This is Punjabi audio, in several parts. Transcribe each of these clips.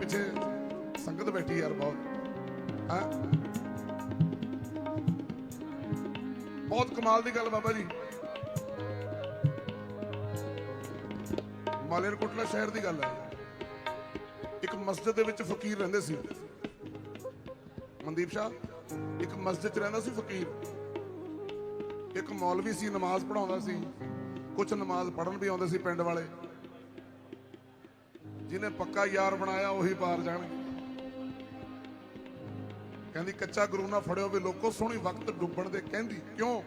ਪਿੱਛੇ ਸੰਗਤ ਬੈਠੀ ਯਾਰ ਬਹੁਤ। ਹਾਂ? ਬਹੁਤ ਕਮਾਲ ਦੀ ਗੱਲ ਬਾਬਾ ਜੀ। ਮਾਲੇਰਕੋਟਲਾ ਸ਼ਹਿਰ ਦੀ ਗੱਲ ਹੈ। ਇੱਕ ਮਸਜਿਦ ਦੇ ਵਿੱਚ ਫਕੀਰ ਰਹਿੰਦੇ ਸੀ। ਮਨਦੀਪ ਸ਼ਾਹ, ਇੱਕ ਮਸਜਿਦ 'ਚ ਰਹਿੰਦਾ ਸੀ ਫਕੀਰ। ਇੱਕ ਮੌਲਵੀ ਸੀ, ਨਮਾਜ਼ ਪੜਾਉਂਦਾ ਸੀ। ਕੁਝ ਨਮਾਜ਼ ਪੜਨ ਵੀ ਆਉਂਦੇ ਸੀ ਪਿੰਡ ਵਾਲੇ। ਜਿਹਨੇ ਪੱਕਾ ਯਾਰ ਬਣਾਇਆ ਉਹੀ ਪਾਰ ਜਾਣ ਕਹਿੰਦੀ, ਕੱਚਾ ਗੁਰੂ ਨਾ ਫੜਿਓ ਵੀ ਲੋਕੋ ਸੋਹਣੀ ਵਕਤ ਡੁੱਬਣ ਦੇ। ਕਹਿੰਦੀ, ਕਿਉਂ?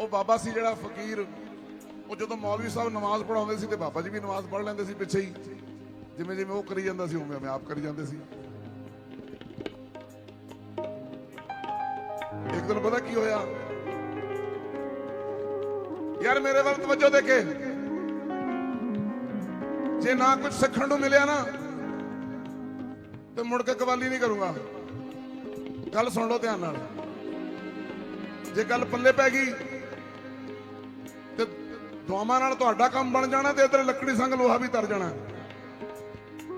ਉਹ ਬਾਬਾ ਸੀ ਜਿਹੜਾ ਫਕੀਰ। ਉਹ ਜਦੋਂ ਮੌਲਵੀ ਸਾਹਿਬ ਨਮਾਜ਼ ਪੜਾਉਂਦੇ ਸੀ ਤੇ ਬਾਬਾ ਜੀ ਵੀ ਨਮਾਜ਼ ਪੜ੍ਹ ਲੈਂਦੇ ਸੀ ਪਿੱਛੇ ਹੀ। ਜਿਵੇਂ ਜਿਵੇਂ ਉਹ ਕਰੀ ਜਾਂਦਾ ਸੀ, ਉਵੇਂ ਉਵੇਂ ਆਪ ਕਰੀ ਜਾਂਦੇ ਸੀ। ਇੱਕ ਦਿਨ ਪਤਾ ਕੀ ਹੋਇਆ? ਯਾਰ ਮੇਰੇ ਵੱਲ ਤਵੱਜੋ ਦੇ ਕੇ ਜੇ ਨਾ ਕੁਝ ਸਿੱਖਣ ਨੂੰ ਮਿਲਿਆ ਨਾ, ਤੇ ਮੁੜ ਕੇ ਕਵਾਲੀ ਨਹੀਂ ਕਰੂੰਗਾ। ਗੱਲ ਸੁਣ ਲਓ ਧਿਆਨ ਨਾਲ। ਜੇ ਗੱਲ ਪੱਲੇ ਪੈ ਗਈ, ਤੇ ਦੁਆਵਾਂ ਨਾਲ ਤੁਹਾਡਾ ਕੰਮ ਬਣ ਜਾਣਾ ਤੇ ਇਧਰ ਲੱਕੜੀ ਸੰਗ ਲੋਹਾ ਵੀ ਤਰ ਜਾਣਾ।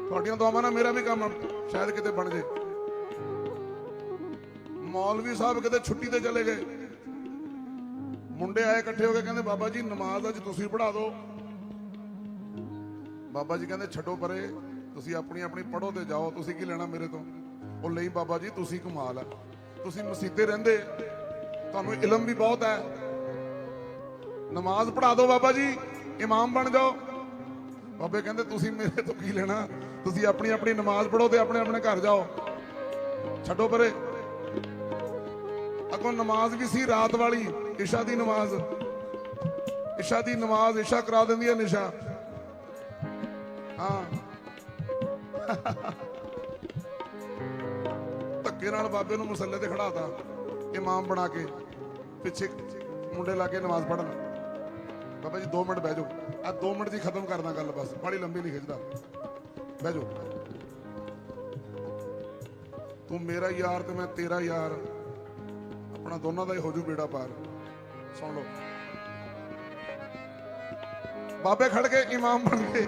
ਤੁਹਾਡੀਆਂ ਦੁਆਵਾਂ ਨਾਲ ਮੇਰਾ ਵੀ ਕੰਮ ਸ਼ਾਇਦ ਕਿਤੇ ਬਣ ਜੇ। ਮੌਲਵੀ ਸਾਹਿਬ ਕਿਤੇ ਛੁੱਟੀ ਤੇ ਚਲੇ ਗਏ। ਮੁੰਡੇ ਆਏ ਇਕੱਠੇ ਹੋ ਕੇ ਕਹਿੰਦੇ, ਬਾਬਾ ਜੀ, ਨਮਾਜ਼ ਅੱਜ ਤੁਸੀਂ ਪੜ੍ਹਾ ਦਿਓ। ਬਾਬਾ ਜੀ ਕਹਿੰਦੇ ਛੱਡੋ ਪਰੇ, ਤੁਸੀਂ ਆਪਣੀ ਆਪਣੀ ਪੜੋ ਤੇ ਜਾਓ, ਤੁਸੀਂ ਕੀ ਲੈਣਾ ਮੇਰੇ ਤੋਂ? ਉਹ ਲਈ ਬਾਬਾ ਜੀ, ਤੁਸੀਂ ਕਮਾਲ ਹੈ ਤੁਸੀਂ ਮਸੀਤੇ ਰਹਿੰਦੇ ਤੁਹਾਨੂੰ ਇਲਮ ਵੀ ਬਹੁਤ ਹੈ ਨਮਾਜ਼ ਪੜ੍ਹਾ ਦਿਓ ਬਾਬਾ ਜੀ, ਇਮਾਮ ਬਣ ਜਾਓ। ਬਾਬੇ ਕਹਿੰਦੇ, ਤੁਸੀਂ ਮੇਰੇ ਤੋਂ ਕੀ ਲੈਣਾ? ਤੁਸੀਂ ਆਪਣੀ ਆਪਣੀ ਨਮਾਜ਼ ਪੜੋ ਤੇ ਆਪਣੇ ਆਪਣੇ ਘਰ ਜਾਓ। ਛੱਡੋ ਪਰੇ। ਅੱਗੋਂ ਨਮਾਜ਼ ਵੀ ਸੀ ਰਾਤ ਵਾਲੀ, ਇਸ਼ਾ ਦੀ ਨਮਾਜ਼। ਇਸ਼ਾ ਦੀ ਨਮਾਜ਼, ਇਸ਼ਾ ਕਰਾ ਦਿੰਦੀ ਹੈ ਨਿਸ਼ਾ। ਹਾਂ। ਧੱਕੇ ਨਾਲ ਬਾਬੇ ਨੂੰ ਮਸੱਲੇ ਤੇ ਖੜਾਤਾ ਇਮਾਮ ਬਣਾ ਕੇ ਪਿੱਛੇ ਮੁੰਡੇ ਲਾ ਕੇ ਨਮਾਜ਼ ਪੜਨ ਬਾਬਾ ਜੀ 2 ਮਿੰਟ ਬਹਿ ਜਾਓ। ਆ 2 ਮਿੰਟ ਦੀ ਖਤਮ ਕਰਦਾ ਗੱਲ ਬਸ। ਬੜੀ ਲੰਬੀ ਨਹੀਂ ਖਿੱਚਦਾ। ਬਹਿ ਜਾਓ। ਤੂੰ ਮੇਰਾ ਯਾਰ ਤੇ ਮੈਂ ਤੇਰਾ ਯਾਰ। ਆਪਣਾ ਦੋਨਾਂ ਦਾ ਹੀ ਹੋ ਜੂ ਬੇੜਾ ਪਾਰ। ਸੁਣ ਲਓ। ਬਾਬੇ ਖੜ ਕੇ ਇਮਾਮ ਬਣ ਗਏ।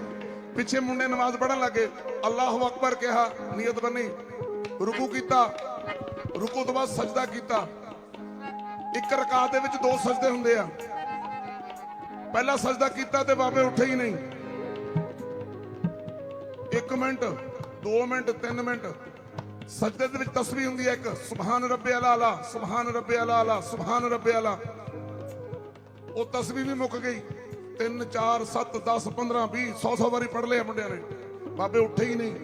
ਪਿੱਛੇ ਮੁੰਡੇ ਨਮਾਜ਼ ਪੜਨ ਲੱਗੇ ਅੱਲਾਹੁ ਅਕਬਰ ਕਿਹਾ, ਨੀਅਤ ਬੰਨੀ ਰੁਕੂ ਕੀਤਾ। ਰੁਕੂ ਤੋਂ ਬਾਅਦ ਸਜਦਾ ਕੀਤਾ। ਇੱਕ ਰਕਾਤ ਦੇ ਵਿੱਚ ਦੋ ਸਜਦੇ ਹੁੰਦੇ ਆ। ਪਹਿਲਾ ਸਜਦਾ ਕੀਤਾ ਤੇ ਬਾਬੇ ਉੱਠੇ ਹੀ ਨਹੀਂ। 1 ਮਿੰਟ 2 ਮਿੰਟ 3 ਮਿੰਟ। ਸਜਦੇ ਦੇ ਵਿੱਚ ਤਸਬੀਹ ਹੁੰਦੀ ਹੈ ਇੱਕ, ਸੁਭਾਨ ਰੱਬੇ ਅਲਾ ਅਲਾ ਸੁਭਾਨ ਰੱਬੇ ਅਲਾ ਅਲਾ ਸੁਭਾਨ ਰੱਬੇ ਅਲਾ ਉਹ ਤਸਬੀਹ ਵੀ ਮੁੱਕ ਗਈ। 3 4 7 10 15 20 100 100 ਵਾਰੀ ਪੜ ਲਿਆ ਮੁੰਡਿਆਂ ਨੇ। ਬਾਬੇ ਉੱਠੇ ਹੀ ਨਹੀਂ।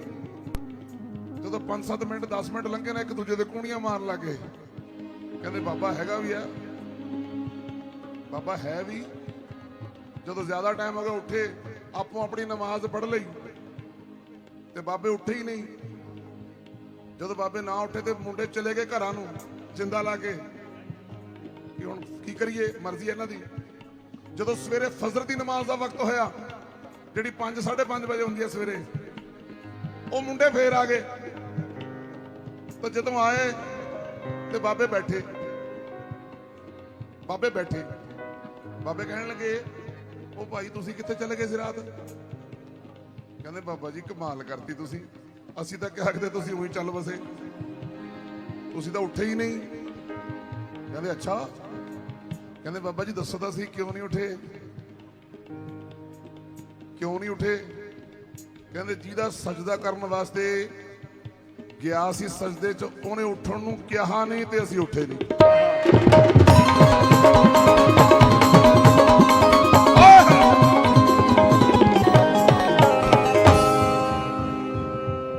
ਜਦੋਂ 5-7 ਮਿੰਟ 10 ਮਿੰਟ ਲੰਘੇ ਨਾ, ਇੱਕ ਦੂਜੇ ਦੇ ਕੂਣੀਆਂ ਮਾਰਨ ਲੱਗੇ ਕਹਿੰਦੇ ਬਾਬਾ ਹੈਗਾ ਵੀ ਆ। ਬਾਬਾ ਹੈ ਵੀ। ਜਦੋਂ ਜ਼ਿਆਦਾ ਟਾਈਮ ਹੋ ਗਿਆ ਉੱਠੇ, ਆਪੋ ਆਪਣੀ ਨਮਾਜ਼ ਪੜ ਲਈ। ਤੇ ਬਾਬੇ ਉੱਠੇ ਹੀ ਨਹੀਂ। ਜਦੋਂ ਬਾਬੇ ਨਾ ਉੱਠੇ ਤੇ ਮੁੰਡੇ ਚਲੇ ਗਏ ਘਰਾਂ ਨੂੰ, ਜਿੰਦਾ ਲਾ ਕੇ। ਕਿ ਹੁਣ ਕੀ ਕਰੀਏ? ਮਰਜ਼ੀ ਇਹਨਾਂ ਦੀ। ਜਦੋਂ ਸਵੇਰੇ ਫਜਰ ਦੀ ਨਮਾਜ਼ ਦਾ ਵਕਤ ਹੋਇਆ, ਜਿਹੜੀ 5 5:30 ਵਜੇ ਹੁੰਦੀ ਹੈ ਸਵੇਰੇ, ਉਹ ਮੁੰਡੇ ਫੇਰ ਆ ਗਏ। ਤਾਂ ਜਦੋਂ ਆਏ ਤੇ ਬਾਬੇ ਬੈਠੇ। ਬਾਬੇ ਬੈਠੇ। ਬਾਬੇ ਕਹਿਣ ਲੱਗੇ, ਉਹ ਭਾਈ, ਤੁਸੀਂ ਕਿੱਥੇ ਚਲੇ ਗਏ ਸੀ ਰਾਤ? ਕਹਿੰਦੇ, ਬਾਬਾ ਜੀ, ਕਮਾਲ ਕਰਤੀ ਤੁਸੀਂ। ਅਸੀਂ ਤਾਂ ਕਿਹਾ ਕਿਤੇ ਤੁਸੀਂ ਉਹੀ ਚੱਲ ਵਸੇ। ਤੁਸੀਂ ਤਾਂ ਉੱਠੇ ਹੀ ਨਹੀਂ। ਕਹਿੰਦੇ, ਅੱਛਾ ਕਹਿੰਦੇ ਬਾਬਾ ਜੀ ਦੱਸੋ ਤਾਂ ਸੀ ਕਿਉਂ ਨਹੀਂ ਉੱਠੇ? ਕਿਉਂ ਨਹੀਂ ਉੱਠੇ? ਕਹਿੰਦੇ ਜਿਹਦਾ ਸਜਦਾ ਕਰਨ ਵਾਸਤੇ ਗਿਆ ਸੀ ਸਜਦੇ 'ਚ, ਉਹਨੇ ਉੱਠਣ ਨੂੰ ਕਿਹਾ ਨਹੀਂ ਤੇ ਅਸੀਂ ਉੱਠੇ ਨਹੀਂ।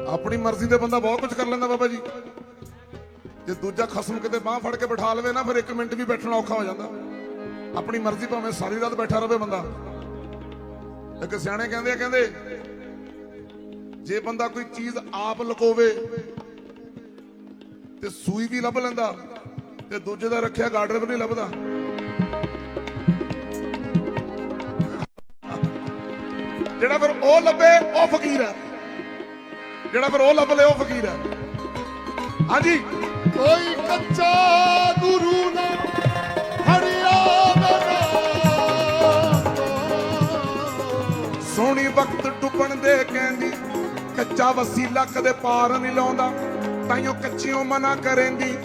ਆਪਣੀ ਮਰਜ਼ੀ ਦੇ ਬੰਦਾ ਬਹੁਤ ਕੁਝ ਕਰ ਲੈਂਦਾ ਬਾਬਾ ਜੀ। ਜੇ ਦੂਜਾ ਖਸਮ ਕਿਤੇ ਬਾਹ ਫੜ ਕੇ ਬਿਠਾ ਲਵੇ ਨਾ, ਫਿਰ 1 ਮਿੰਟ ਵੀ ਬੈਠਣਾ ਔਖਾ ਹੋ ਜਾਂਦਾ। ਆਪਣੀ ਮਰਜ਼ੀ ਭਾਵੇਂ ਸਾਰੀ ਰਾਤ ਬੈਠਾ ਰਹੇ ਬੰਦਾ। ਇੱਕ ਸਿਆਣੇ ਕਹਿੰਦੇ ਆ, ਕਹਿੰਦੇ, ਜੇ ਬੰਦਾ ਕੋਈ ਚੀਜ਼ ਆਪ ਲਕੋਵੇ ਤੇ ਸੂਈ ਵੀ ਲੱਭ ਲੈਂਦਾ ਤੇ ਦੂਜੇ ਦਾ ਰੱਖਿਆ ਗਾਰਡਰ ਵੀ ਨਹੀਂ ਲੱਭਦਾ। ਜਿਹੜਾ ਫਿਰ ਉਹ ਲੱਭੇ, ਉਹ ਫਕੀਰ ਹੈ। ਜਿਹੜਾ ਫਿਰ ਉਹ ਲੱਭ ਲੇ ਉਹ ਫਕੀਰ ਹੈ। ਹਾਂਜੀ। ਕੋਈ ਕੱਚਾ ਗੁਰੂ ਨਾ ਵਕਤ ਡੁੱਬਣ ਦੇ ਕਹਿੰਦੀ, ਕੱਚਾ ਵਸੀਲਾ ਕਦੇ ਪਾਰ ਨਹੀਂ ਲਾਉਂਦਾ, ਤਾਈਓ ਕੱਚਿਓ ਮਨਾ ਕਰੇਂਦੀ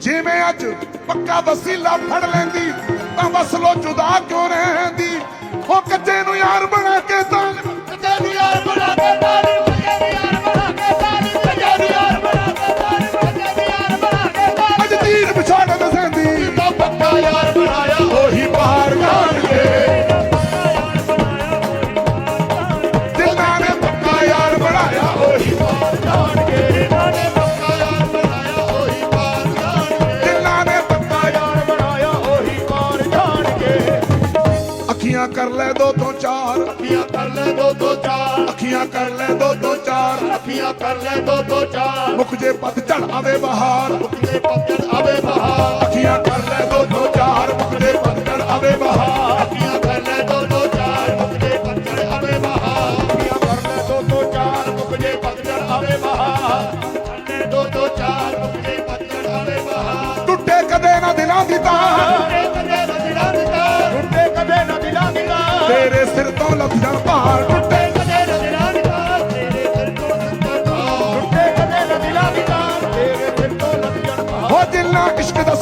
ਜਿਵੇਂ ਅੱਜ ਪੱਕਾ ਵਸੀਲਾ ਫੜ ਲੈਂਦੀ, ਤਾਂ ਵਸਲੋ ਜੁਦਾ ਕਿਉਂ ਰਹਿੰਦੀ? ਉਹ ਕੱਚੇ ਨੂੰ ਯਾਰ ਅੱਖੀਆਂ ਕਰ ਲੈ ਦੋ ਤੋਂ ਚਾਰ। ਅੱਖੀਆਂ ਕਰ ਲੈ ਦੋ ਦੋ ਚਾਰ। ਅੱਖੀਆਂ ਕਰ ਲੈ ਦੋ ਤੋਂ ਚਾਰ। ਅੱਖੀਆਂ ਕਰ ਲੈ ਦੋ ਦੋ ਚਾਰ। ਮੁਖ ਜੇ ਪਤ ਝੜ ਆਵੇ ਬਹਾਰ। ਮੁਕਦੇ ਪੱਤਣ ਆਵੇ ਬਹਾਰ। ਅੱਖੀਆਂ ਕਰ ਲੈ ਦੋ ਤੋਂ ਚਾਰ। ਮੁਖ ਜੇ ਪਤ ਝੜ ਆਵੇ ਬਹਾਰ। ਅੱਖੀਆਂ ਕਰ ਲੈ ਦੋ ਦੋ ਚਾਰ। ਆਵੇ ਬਹਾਰ। ਅੱਖੀਆਂ ਕਰ ਲੈ ਦੋ ਦੋ ਚਾਰ। ਮੁਕਦੇ ਪੱਤਣ ਆਵੇ ਬਹਾਰ। ਕਰ ਲੈ ਦੋ ਦੋ ਚਾਰ। ਮੁਕਦੇ ਪੱਤਣ ਆਵੇ ਬਹਾਰ। ਟੁੱਟੇ ਕਦੇ ਨਾ ਦਿਲਾਂ ਦੀ ਸੱਜਣ ਭਾਰ ਟੁੱਟੇ। ਕਦੇ ਨਾ ਦਿਲਾਂ ਦੀ ਤਾਰ ਤੇਰੇ ਸਿਰ ਤੋਂ ਸੱਜਣ ਭਾਰ ਟੁੱਟੇ ਕਦੇ ਨਾ ਦਿਲਾਂ ਦੀ ਤਾਰ ਤੇਰੇ ਸਿਰ ਤੋਂ ਸੱਜਣ ਭਾਰ ਹੋ ਜਿੰਨਾ ਇਸ਼ਕ ਦਾ